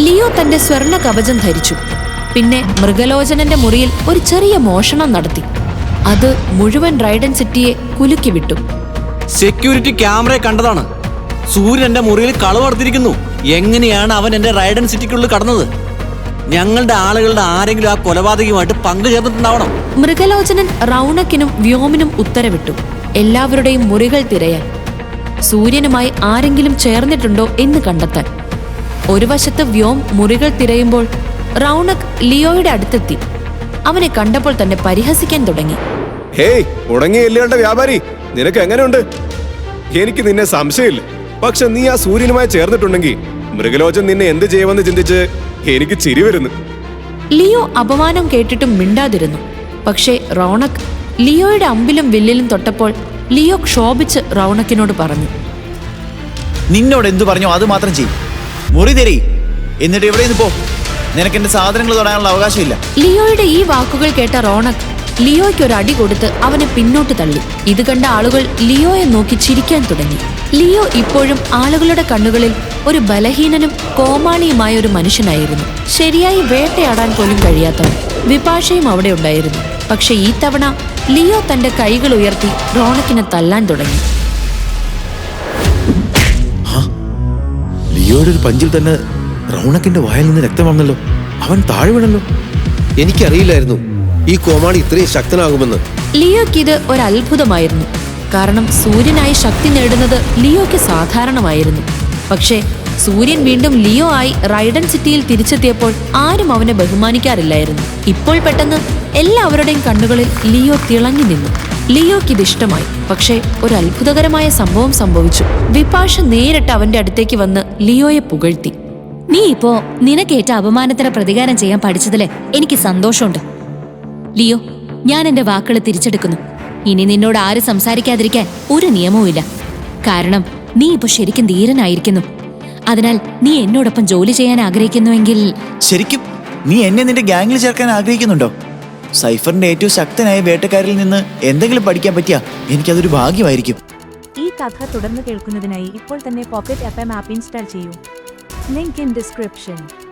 Leo തന്റെ സ്വർണ കവചം ധരിച്ചു. പിന്നെ മൃഗലോചനന്റെ മുറിയിൽ ഒരു ചെറിയ മോഷണം നടത്തി. അത് മുഴുവൻ റൈഡൻ സിറ്റിയെ കുലുക്കി വിട്ടു. സെക്യൂരിറ്റി ക്യാമറ കണ്ടതാണ്. സൂര്യൻ എന്റെ മുറിയിൽ കളവ് എങ്ങനെയാണ് അവൻ എന്റെ റൈഡൻ സിറ്റിക്കുള്ളിൽ കടന്നത്? ഞങ്ങളുടെ ആളുകളുടെ ആരെങ്കിലും ആ കൊലപാതകമായിട്ട് പങ്കു ചേർന്നിട്ടുണ്ടാവണം മൃഗലോചനൻ റൗണക്കിനും വ്യോമിനും ഉത്തരവിട്ടു. എല്ലാവരുടെയും മുറികൾ തിരയാൻ. സൂര്യനുമായി ആരെങ്കിലും ചേർന്നിട്ടുണ്ടോ എന്ന് കണ്ടെത്താൻ. ഒരു വശത്ത് വ്യോം മുറികൾ തിരയുമ്പോൾ റൗണക് ലിയോയുടെ അടുത്തെത്തി. അവനെ കണ്ടപ്പോൾ തന്നെ പരിഹസിക്കാൻ തുടങ്ങി. ഹേയ് ഉടങ്ങി വ്യാപാരി നിനക്ക് എങ്ങനെയുണ്ട്? എനിക്ക് നിന്നെ സംശയമില്ല. പക്ഷെ നീ ആ സൂര്യനുമായി ചേർന്നിട്ടുണ്ടെങ്കിൽ മൃഗലോചൻ നിന്നെ എന്ത് ചെയ്യുമെന്ന് ചിന്തിച്ച് എനിക്ക് ചിരി വരുന്നു. ലിയോ അപമാനം കേട്ടിട്ടും മിണ്ടാതിരുന്നു. പക്ഷേ റൗണക് ലിയോയുടെ അമ്പിലും വില്ലിലും തൊട്ടപ്പോൾ ലിയോ ക്ഷോഭിച്ച് റൗണക്കിനോട് പറഞ്ഞു. നിന്നോട് എന്തു പറഞ്ഞോ അത് മാത്രം ചെയ്യും. മുറി തരി എന്നിട്ട് ഇവിടെ നിന്ന് പോ. നിനക്ക് എന്റെ സാധനങ്ങൾ തൊടാനുള്ള അവകാശമില്ല. ലിയോയുടെ ഈ വാക്കുകൾ കേട്ട റോണക് ലിയോയ്ക്ക് ഒരു അടി കൊടുത്ത് അവനെ പിന്നോട്ട് തള്ളി. ഇത് കണ്ട ആളുകൾ ലിയോയെ നോക്കി ചിരിക്കാൻ തുടങ്ങി. ലിയോ ഇപ്പോഴും ആളുകളുടെ കണ്ണുകളിൽ ഒരു ബലഹീനനും കോമാളിയുമായ ഒരു മനുഷ്യനായിരുന്നു. ശരിയായി വേട്ടയാടാൻ പോലും കഴിയാത്തവൻ. വിപാഷയും അവിടെ ഉണ്ടായിരുന്നു. പക്ഷെ ഈ തവണ ലിയോ തന്റെ കൈകൾ ഉയർത്തി റോണക്കിനെ തല്ലാൻ തുടങ്ങി. ലിയോയുടെ ഒരു പഞ്ചിൽ തന്നെ റൗണക്കിന്റെ വായിൽ നിന്ന് രക്തം വന്നല്ലോ. അവൻ താഴെ വീണല്ലോ. എനിക്കറിയില്ലായിരുന്നു. ഈ കോമാളി ഇത്രയും ശക്തനാകുമെന്ന്. ലിയോക്ക് ഇത് ഒരു അത്ഭുതമായിരുന്നു കാരണം സൂര്യനായി ശക്തി നേടുന്നത് ലിയോയ്ക്ക് സാധാരണമായിരുന്നു. പക്ഷേ സൂര്യൻ വീണ്ടും ലിയോ ആയി റൈഡൻ സിറ്റിയിൽ തിരിച്ചെത്തിയപ്പോൾ ആരും അവനെ ബഹുമാനിക്കാറില്ലായിരുന്നു. ഇപ്പോൾ പെട്ടെന്ന് എല്ലാവരുടെയും കണ്ണുകളിൽ ലിയോ തിളങ്ങി നിന്നു. ലിയോയ്ക്ക് ഇത് ഇഷ്ടമായി പക്ഷേ ഒരു അത്ഭുതകരമായ സംഭവം സംഭവിച്ചു. വിപാഷ നേരിട്ട് അവന്റെ അടുത്തേക്ക് വന്ന് ലിയോയെ പുകഴ്ത്തി. നീ ഇപ്പോ നിനക്കേറ്റ അപമാനത്തിന് പ്രതികാരം ചെയ്യാൻ പഠിച്ചതിൽ എനിക്ക് സന്തോഷമുണ്ട്. ലിയോ ഞാൻ എന്റെ വാക്കുകൾ തിരിച്ചെടുക്കുന്നു. ഇനി നിന്നോട് ആരും സംസാരിക്കാതിരിക്കാൻ ഒരു നിയമവുമില്ല. കാരണം നീ ഇപ്പൊ ശരിക്കും ധീരനായിരിക്കുന്നു. അതിനാൽ നീ എന്നോടൊപ്പം ജോലി ചെയ്യാൻ ആഗ്രഹിക്കുന്നുവെങ്കിൽ ശരിക്കും നീ എന്നെ നിന്റെ ഗ്യാങ്ങിൽ ചേർക്കാൻ ആഗ്രഹിക്കുന്നുണ്ടോ? സൈഫറിന്റെ ഏറ്റവും ശക്തനായ വേട്ടക്കാരിൽ നിന്ന് എന്തെങ്കിലും പഠിക്കാൻ പറ്റിയാ എനിക്കതൊരു ഭാഗ്യമായിരിക്കും. ഈ കഥ തുടർന്ന് കേൾക്കുന്നതിനായി ഇപ്പോൾ തന്നെ pocket F M app install ചെയ്യൂ. Link in description.